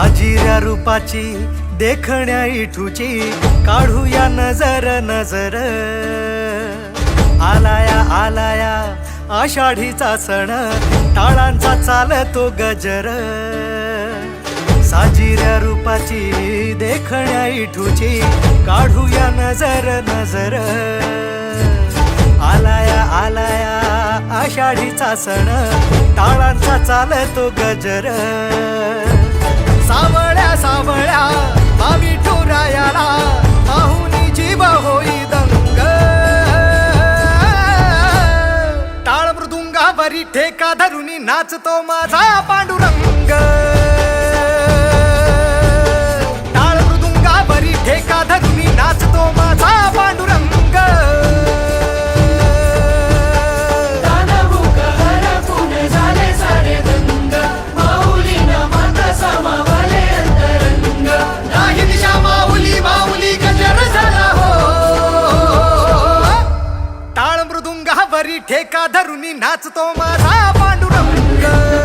अजिऱ्या रूपाची देखण्या इठूची काढूया नजर नजर. आलाया आलाया आषाढीचा सण टाळांचा चालतो गजर. साजिऱ्या रूपाची देखण्या इठूची काढूया नजर नजर. आलाया आलाया आषाढीचा सण टाळांचा चालतो गजर. सावळ्या सावळ्या बावी टोरायाला पाहुनी जीव होई दंग. टाळ मृदुंगावरी ठेका धरुनी नाचतो माझा पांडुरंग. मृदुंगावरी ठेका धरुनी नाचतो माझा पांडुरंग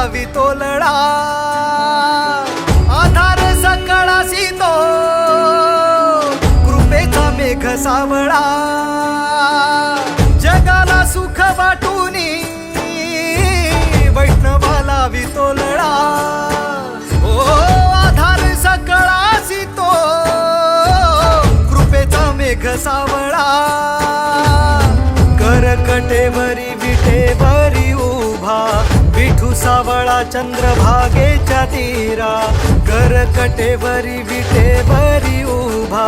लावी तो लढा. आधार सकळासी तो. कृपेचा मेघ सावळा. जगाला सुख वाटूनी वैष्णवाला वितोलडा ओ आधार सकळासी तो. कृपेचा मेघ सावळा. करकटेवरी विठेवरी उभा. विठू सावळा चंद्रभागेच्या तीरा करकटेवरी विटेवरी उभा.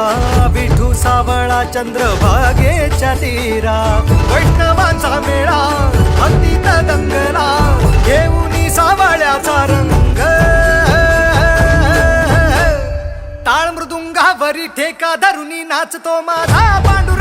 विठू सावळा चंद्रभागेच्या तीरा वैष्णवांचा मेळा भक्तीत दंगला. घेऊनी सावळ्याचा रंग. ताळ मृदुंगावरी ठेका धरुनी नाचतो माझा पांडू